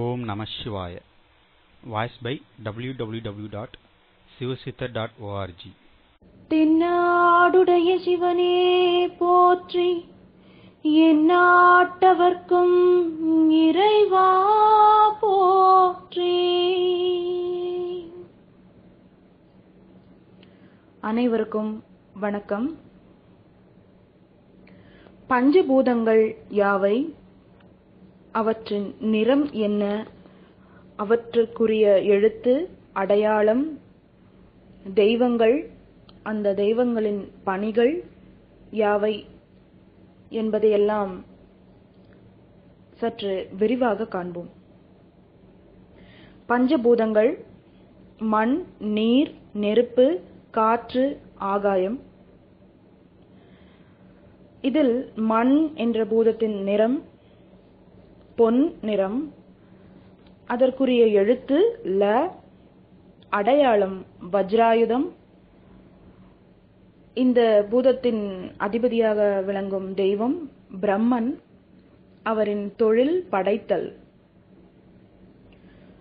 ஓம் நம சிவாய. Voice by W W W dot Sivasiddhar dot O R G தென்னாடுடைய சிவனே போற்றி எந்நாட்டவர்க்கும் இறைவா போற்றி. அனைவருக்கும் வணக்கம். பஞ்சபூதங்கள் யாவை? அவற்றின் நிறம் என்ன? அவற்றுக்குரிய எழுத்து அடையாளம் தெய்வங்கள் அந்த தெய்வங்களின் பணிகள் யாவை என்பதையெல்லாம் சற்று விரிவாக காண்போம். பஞ்சபூதங்கள் மண் நீர் நெருப்பு காற்று ஆகாயம். இதில் மண் என்ற பூதத்தின் நிறம் பொன் நிறம். அதற்குரிய எழுத்து ல அடையாளம் வஜ்ராயுதம். இந்த பூதத்தின் அதிபதியாக விளங்கும் தெய்வம் பிரம்மன். அவரின் தொழில் படைத்தல்.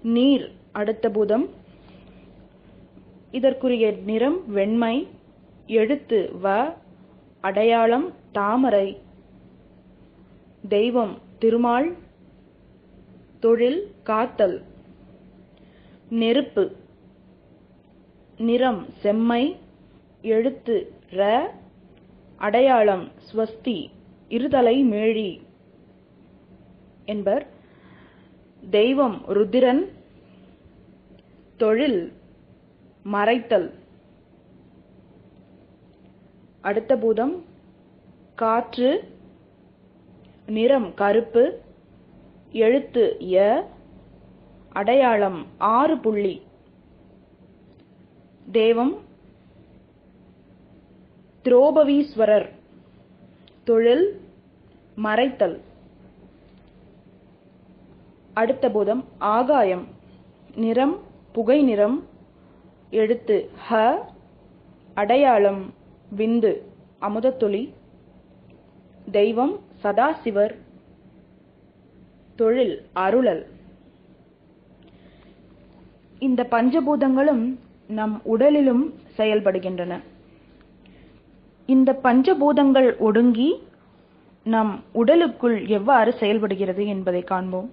நீர் அடுத்த பூதம். இதற்குரிய நிறம் வெண்மை. எழுத்து வ அடையாளம் தாமரை. தெய்வம் திருமால். தொழில் காத்தல். நெருப்பு. நிறம் செம்மை. எழுத்து ர. அடையாளம் ஸ்வஸ்தி. இருதலை மேழி. என்பர். தெய்வம் ருதிரன். தொழில் மறைத்தல். அடுத்த பூதம் காற்று. நிறம் கருப்பு. எழுத்து ய அடையாளம் ஆறு புள்ளி. தேவம் துரோபவீஸ்வரர். தொழில் மறைத்தல். அடுத்த பூதம் ஆகாயம். நிறம் புகை நிறம். எழுத்து ஹ அடையாளம் விந்து. அமுதத்துளி தெய்வம் சதாசிவர். தொழில் அருளல். இந்த பஞ்சபூதங்களும் நம் உடலிலும் செயல்படுகின்றன. இந்த பஞ்சபூதங்கள் ஒடுங்கி நம் உடலுக்குள் எவ்வாறு செயல்படுகிறது என்பதை காண்போம்.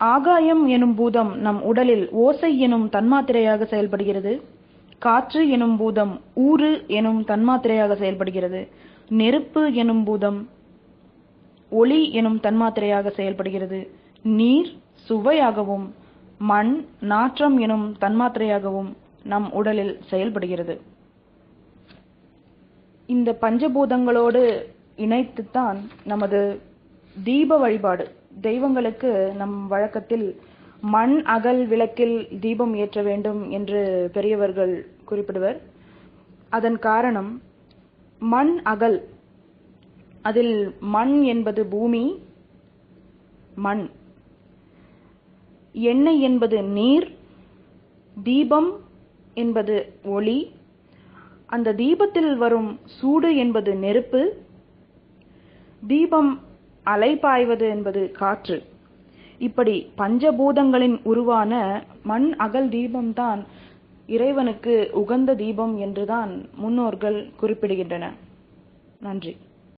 ஆகாயம் எனும் பூதம் நம் உடலில் ஓசை எனும் தன்மாத்திரையாக செயல்படுகிறது. காற்று எனும் பூதம் ஊறு எனும் தன்மாத்திரையாக செயல்படுகிறது. நெருப்பு எனும் பூதம் ஒளி எனும் தன்மாத்திரையாக செயல்படுகிறது. நீர் சுவையாகவும் மண் நாற்றம் எனும் தன்மாத்திரையாகவும் நம் உடலில் செயல்படுகிறது. இந்த பஞ்சபூதங்களோடு இணைத்துத்தான் நமது தீப வழிபாடு. தெய்வங்களுக்கு நம் வழக்கத்தில் மண் அகல் விளக்கில் தீபம் ஏற்ற வேண்டும் என்று பெரியவர்கள் குறிப்பிடுவர். அதன் காரணம் மண் அகல் அதில் மண் என்பது பூமி மண். எண்ணெய் என்பது நீர் தீபம் என்பது ஒளி. அந்த தீபத்தில் வரும் சூடு என்பது நெருப்பு. தீபம் அலைபாய்வது என்பது காற்று. இப்படி பஞ்சபூதங்களின் உருவான மண் அகல் தீபம்தான் இறைவனுக்கு உகந்த தீபம் என்றுதான் முன்னோர்கள் குறிப்பிடுகின்றன நன்றி.